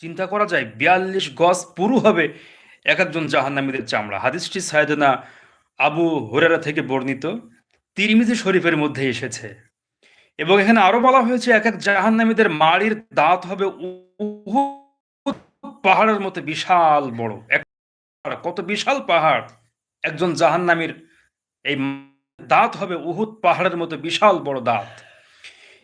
চিন্তা করা যায়, বিয়াল্লিশ গজ পুরু হবে এক একজন জাহান্নামীদের চামড়া। হাদিসটি সায়দনা আবু হুরেরা থেকে বর্ণিত। তিরমিজি শরীফের মধ্যে এসেছে। এবং এখানে আরও বলা হয়েছে এক এক জাহান্নামীদের মাড়ির দাঁত হবে পাহাড়ের মতো বিশাল বড়। এক কত বিশাল পাহাড়। একজন জাহান্নামীর এই দাঁত হবে উহুদ পাহাড়ের মতো বিশাল বড় দাঁত।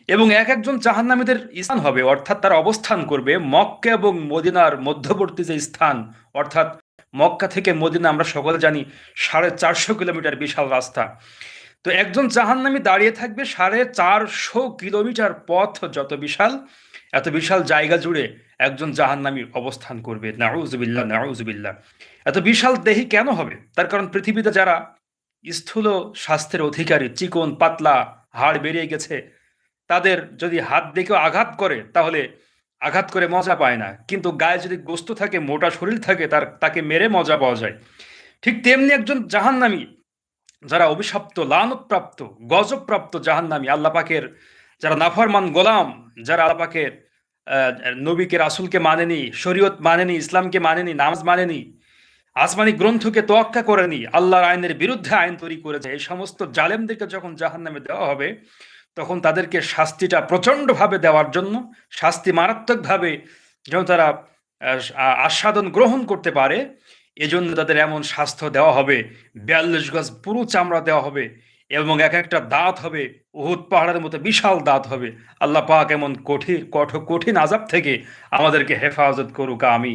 এবং এক একজন জাহান্নামীদের স্থান হবে, অর্থাৎ তারা অবস্থান করবে মক্কা এবং মদিনার মধ্যবর্তী যে স্থান, অর্থাৎ মক্কা থেকে মদিনা আমরা সকলে জানি সাড়ে চারশো কিলোমিটার বিশাল রাস্তা। তো একজন জাহান্নামী দাঁড়িয়ে থাকবে সাড়ে চারশো কিলোমিটার পথ যত বিশাল, এত বিশাল জায়গা জুড়ে একজন জাহান্নামী অবস্থান করবে। নাউজুবিল্লাহ নাউজুবিল্লাহ। এত বিশাল দেহি কেন হবে? তার কারণ পৃথিবীতে যারা স্থূল স্বাস্থ্যের অধিকারী, চিকন, পাতলা, হাড় বেরিয়ে গেছে তাদের যদি হাত দেখেও আঘাত করে তাহলে আঘাত করে মজা পায় না। কিন্তু গায়ে যদি গোস্ত থাকে মোটা শরীর থাকে তার তাকে মেরে মজা পাওয়া যায়। ঠিক তেমনি একজন জাহান্নামী যারা অভিশপ্ত লানতপ্রাপ্ত গজবপ্রাপ্ত জাহান্নামী আল্লাহ পাকের যারা নাফরমান গোলাম যারা আল্লাহ পাকের আহ, নবীকে রাসুলকে মানেনি শরীয়ত মানেনি ইসলামকে মানেনি নামাজ মানেনি আসমানি গ্রন্থকে তোয়াক্কা করেনি আল্লাহর আইনের বিরুদ্ধে আইন তৈরি করেছে এই সমস্ত জালেমদেরকে যখন জাহান্নামে দেওয়া হবে তখন তাদেরকে শাস্তিটা প্রচণ্ডভাবে দেওয়ার জন্য, শাস্তি মারাত্মকভাবে যেন তারা আস্বাদন গ্রহণ করতে পারে, এজন্য তাদের এমন স্বাস্থ্য দেওয়া হবে। বিয়াল্লিশ গজ পুরো চামড়া দেওয়া হবে এবং এক একটা দাঁত হবে, উহুদ পাহাড়ের মতো বিশাল দাঁত হবে। আল্লাহ পাক এমন কঠিন, কঠ, কঠিন আজাব থেকে আমাদেরকে হেফাজত করুক আমি